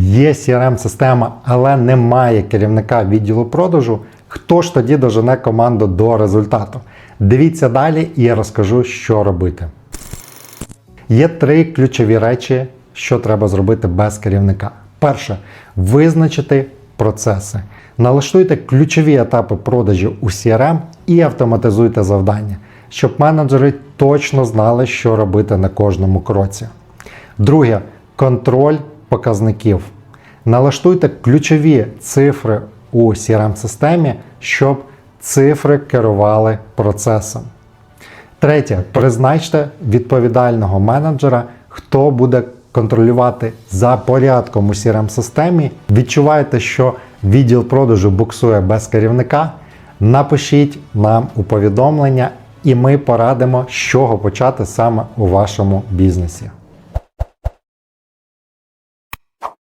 є CRM-система, але немає керівника відділу продажу, хто ж тоді дожене команду до результату? Дивіться далі і я розкажу, що робити. Є три ключові речі, що треба зробити без керівника. Перше визначити процеси. Налаштуйте ключові етапи продажів у CRM і автоматизуйте завдання, щоб менеджери точно знали, що робити на кожному кроці. Друге контроль показників. Налаштуйте ключові цифри у CRM-системі, щоб цифри керували процесом. Третє, призначте відповідального менеджера, хто буде контролювати за порядком у crm системі. Відчуваєте, що відділ продажу буксує без керівника. Напишіть нам у повідомлення, і ми порадимо, з чого почати саме у вашому бізнесі.